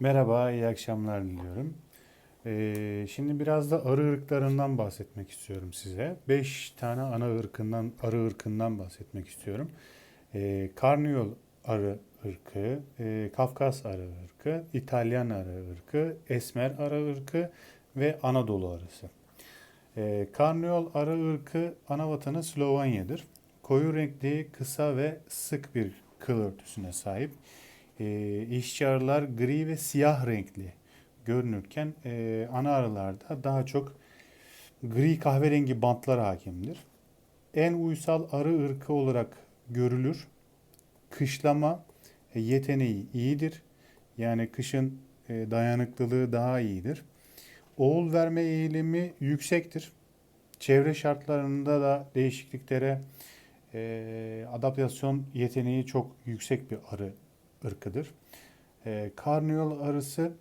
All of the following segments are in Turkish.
Merhaba, iyi akşamlar diliyorum. Ee, şimdi biraz da arı ırklarından bahsetmek istiyorum size. Beş tane ana ırkından, arı ırkından bahsetmek istiyorum. Ee, Karniyol arı ırkı, e, Kafkas arı ırkı, İtalyan arı ırkı, Esmer arı ırkı ve Anadolu arısı. Ee, Karniyol arı ırkı ana vatanı Slovanya'dır. Koyu renkli, kısa ve sık bir kıl örtüsüne sahip. E, işçi arılar gri ve siyah renkli görünürken e, ana arılarda daha çok gri kahverengi bantlar hakimdir. En uysal arı ırkı olarak görülür. Kışlama e, yeteneği iyidir. Yani kışın e, dayanıklılığı daha iyidir. Oğul verme eğilimi yüksektir. Çevre şartlarında da değişikliklere e, adaptasyon yeteneği çok yüksek bir arı ırkıdır. E, karniyol arısı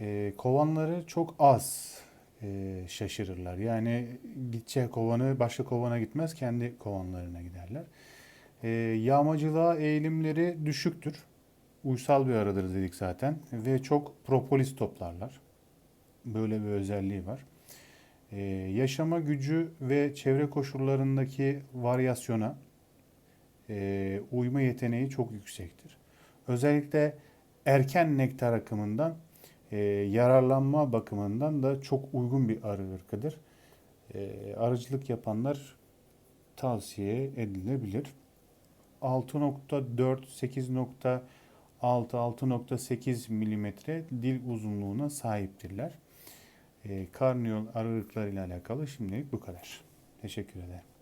e, kovanları çok az e, şaşırırlar. Yani gideceği kovanı başka kovana gitmez, kendi kovanlarına giderler. E, yağmacılığa eğilimleri düşüktür. Uysal bir arıdır dedik zaten ve çok propolis toplarlar. Böyle bir özelliği var. E, yaşama gücü ve çevre koşullarındaki varyasyona e, uyma yeteneği çok yüksektir. Özellikle erken nektar akımından e, yararlanma bakımından da çok uygun bir arı ırkıdır. E, arıcılık yapanlar tavsiye edilebilir. 6.4, 8.6, 6.8 milimetre dil uzunluğuna sahiptirler. E, karniyol arı ırklarıyla alakalı şimdilik bu kadar. Teşekkür ederim.